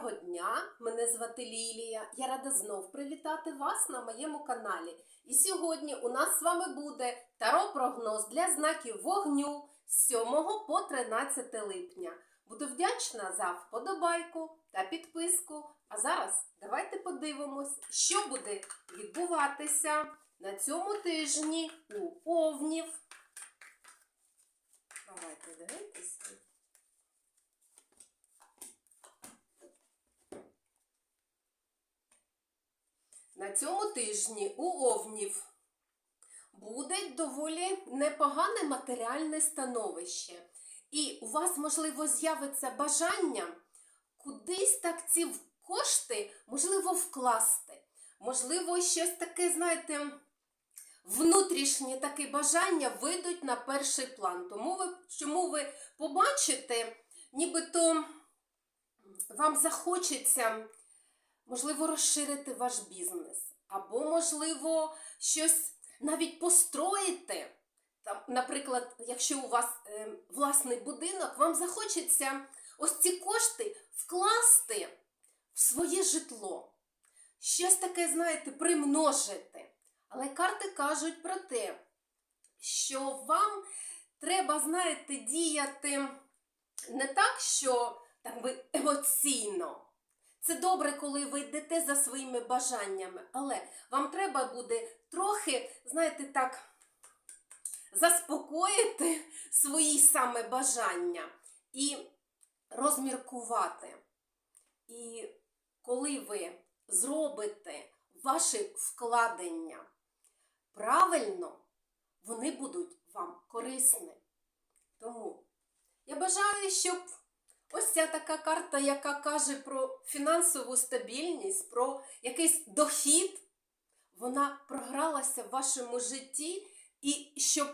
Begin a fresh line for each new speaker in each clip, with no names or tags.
Доброго дня! Мене звати Лілія. Я рада знов привітати вас на моєму каналі. І сьогодні у нас з вами буде таро-прогноз для знаків вогню з 7 по 13 липня. Буду вдячна за вподобайку та підписку. А зараз давайте подивимось, що буде відбуватися на цьому тижні у Овнів. Давайте дивитися. На цьому тижні у Овнів буде доволі непогане матеріальне становище. І у вас, можливо, з'явиться бажання кудись так ці кошти, можливо, вкласти. Можливо, щось таке, знаєте, внутрішнє таке бажання вийдуть на перший план. Тому ви, чому ви побачите, нібито вам захочеться можливо, розширити ваш бізнес, або, можливо, щось навіть построїти. Там, наприклад, якщо у вас е, власний будинок, вам захочеться ось ці кошти вкласти в своє житло. Щось таке, знаєте, примножити. Але карти кажуть про те, що вам треба, знаєте, діяти не так, що так би емоційно. Це добре, коли ви йдете за своїми бажаннями, але вам треба буде трохи, знаєте, так, заспокоїти свої саме бажання і розміркувати. І коли ви зробите ваші вкладення правильно, вони будуть вам корисні. Тому я бажаю, щоб Ось ця така карта, яка каже про фінансову стабільність, про якийсь дохід, вона програлася в вашому житті, і щоб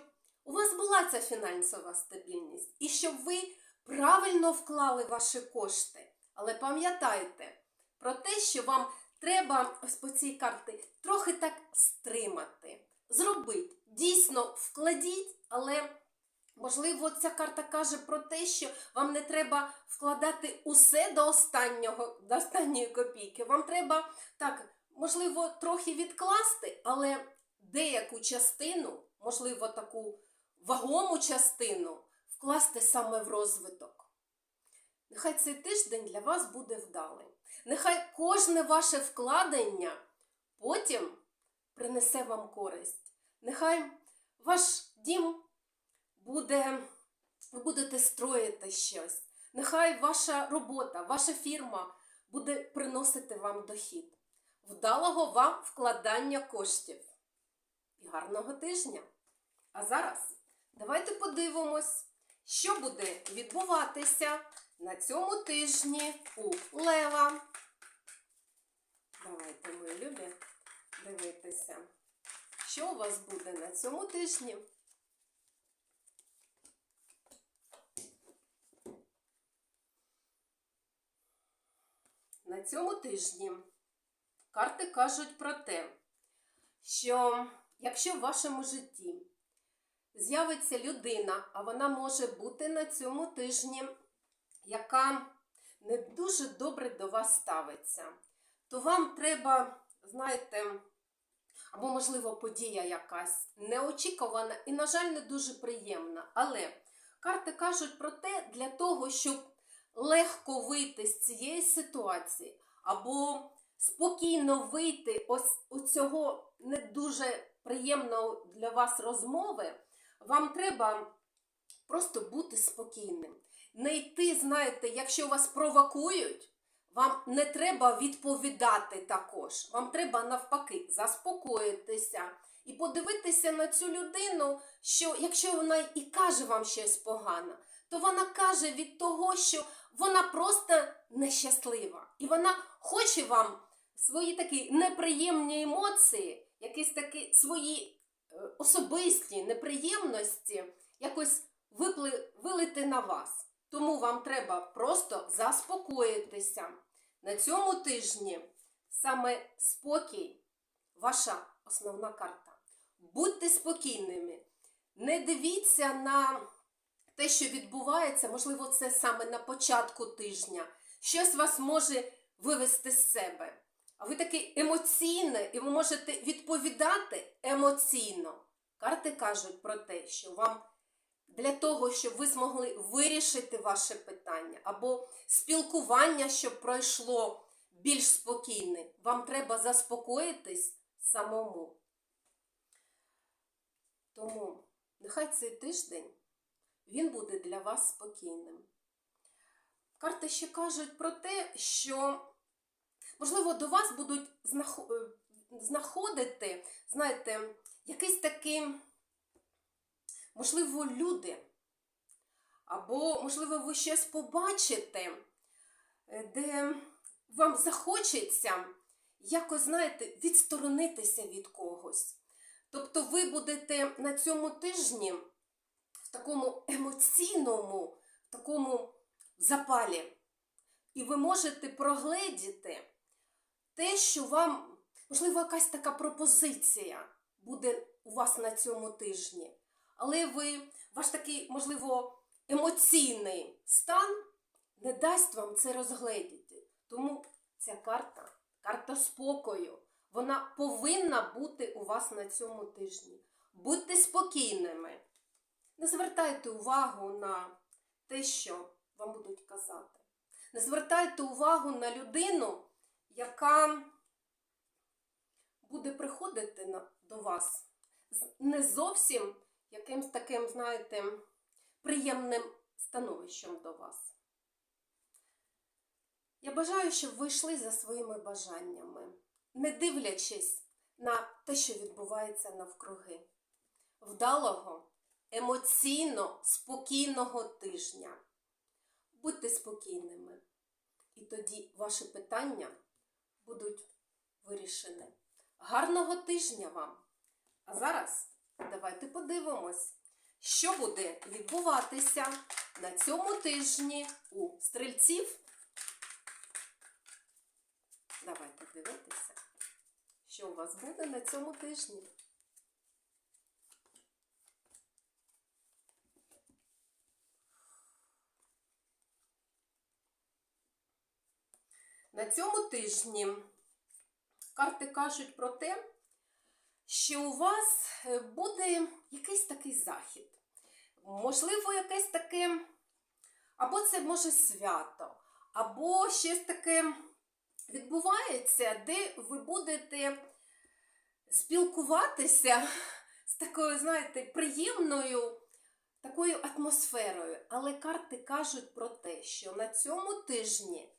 у вас була ця фінансова стабільність, і щоб ви правильно вклали ваші кошти. Але пам'ятайте про те, що вам треба ось по цій карті трохи так стримати. Зробіть, дійсно вкладіть, але. Можливо, ця карта каже про те, що вам не треба вкладати усе до останнього, до останньої копійки. Вам треба так, можливо, трохи відкласти, але деяку частину, можливо, таку вагому частину, вкласти саме в розвиток. Нехай цей тиждень для вас буде вдалий. Нехай кожне ваше вкладення потім принесе вам користь. Нехай ваш дім буде, ви будете строїти щось. Нехай ваша робота, ваша фірма буде приносити вам дохід. Вдалого вам вкладання коштів. І гарного тижня! А зараз давайте подивимось, що буде відбуватися на цьому тижні у Лева. Давайте, мої любі, дивитися, що у вас буде на цьому тижні. Цьому тижні карти кажуть про те, що якщо в вашому житті з'явиться людина, а вона може бути на цьому тижні, яка не дуже добре до вас ставиться, то вам треба, знаєте, або, можливо, подія якась неочікувана і, на жаль, не дуже приємна. Але карти кажуть про те, для того, щоб легко вийти з цієї ситуації, або спокійно вийти ось у цього не дуже приємного для вас розмови, вам треба просто бути спокійним. Не йти, знаєте, якщо вас провокують, вам не треба відповідати також. Вам треба навпаки заспокоїтися і подивитися на цю людину, що якщо вона і каже вам щось погане, то вона каже від того, що вона просто нещаслива. І вона хоче вам свої такі неприємні емоції, якісь такі свої е, особисті неприємності якось випли, вилити на вас. Тому вам треба просто заспокоїтися. На цьому тижні саме спокій ваша основна карта. Будьте спокійними. Не дивіться на те, що відбувається, можливо, це саме на початку тижня, щось вас може вивести з себе. А ви таке емоційне, і ви можете відповідати емоційно. Карти кажуть про те, що вам для того, щоб ви змогли вирішити ваше питання, або спілкування, щоб пройшло більш спокійне, вам треба заспокоїтись самому. Тому нехай цей тиждень він буде для вас спокійним. Карти ще кажуть про те, що, можливо, до вас будуть е, знаходити, знаєте, якийсь такий, можливо, люди. Або, можливо, ви щось побачите, е, де вам захочеться якось, знаєте, відсторонитися від когось. Тобто ви будете на цьому тижні такому емоційному, в такому запалі. І ви можете прогледіти те, що вам, можливо, якась така пропозиція буде у вас на цьому тижні. Але ви, ваш такий, можливо, емоційний стан не дасть вам це розгледіти. Тому ця карта, карта спокою, вона повинна бути у вас на цьому тижні. Будьте спокійними. Не звертайте увагу на те, що вам будуть казати. Не звертайте увагу на людину, яка буде приходити до вас не зовсім якимсь таким, знаєте, приємним становищем до вас. Я бажаю, щоб ви йшли за своїми бажаннями, не дивлячись на те, що відбувається навкруги. Вдалого, емоційно спокійного тижня. Будьте спокійними, і тоді ваші питання будуть вирішені. Гарного тижня вам! А зараз давайте подивимось, що буде відбуватися на цьому тижні у стрільців. Давайте дивитися, що у вас буде на цьому тижні. На цьому тижні карти кажуть про те, що у вас е, буде якийсь такий захід. Можливо, якесь таке, або це може свято, або щось таке відбувається, де ви будете спілкуватися з такою, знаєте, приємною такою атмосферою. Але карти кажуть про те, що на цьому тижні,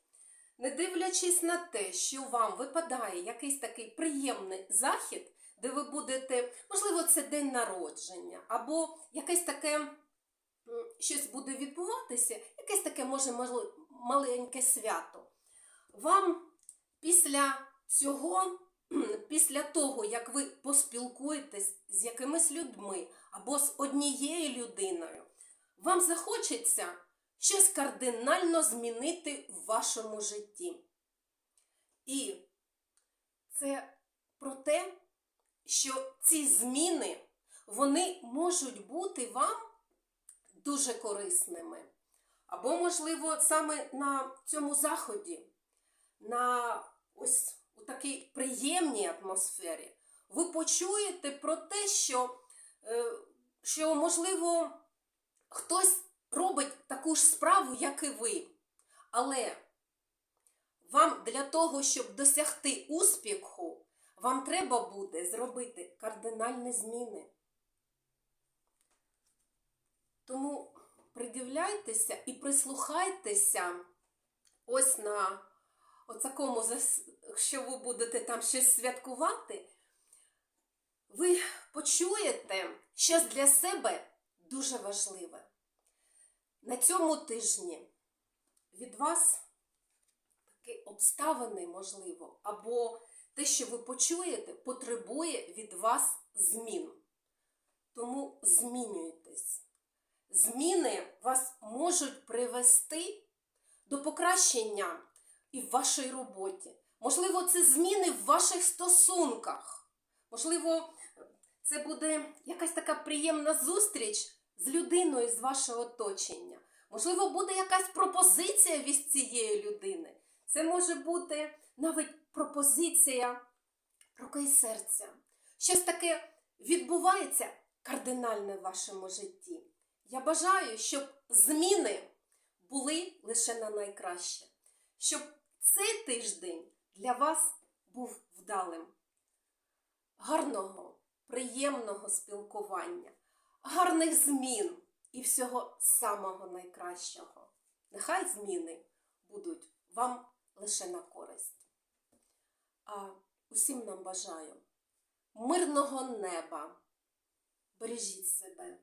не дивлячись на те, що вам випадає якийсь такий приємний захід, де ви будете, можливо, це день народження, або якесь таке щось буде відбуватися, якесь таке, може, маленьке свято. Вам після цього, після того, як ви поспілкуєтесь з якимись людьми або з однією людиною, вам захочеться щось кардинально змінити в вашому житті. І це про те, що ці зміни вони можуть бути вам дуже корисними. Або, можливо, саме на цьому заході, на ось у такій приємній атмосфері, ви почуєте про те, що, е, що можливо, хтось робить таку ж справу, як і ви. Але вам для того, щоб досягти успіху, вам треба буде зробити кардинальні зміни. Тому придивляйтеся і прислухайтеся ось на такому, що ви будете там щось святкувати, ви почуєте щось для себе дуже важливе. На цьому тижні від вас такі обставини, можливо, або те, що ви почуєте, потребує від вас змін. Тому змінюйтесь. Зміни вас можуть привести до покращення і в вашій роботі. Можливо, це зміни в ваших стосунках. Можливо, це буде якась така приємна зустріч з людиною з вашого оточення. Можливо, буде якась пропозиція від цієї людини. Це може бути навіть пропозиція руки серця. Щось таке відбувається кардинальне в вашому житті. Я бажаю, щоб зміни були лише на найкраще, щоб цей тиждень для вас був вдалим. Гарного, приємного спілкування, гарних змін і всього самого найкращого. Нехай зміни будуть вам лише на користь. А усім нам бажаю мирного неба. Бережіть себе,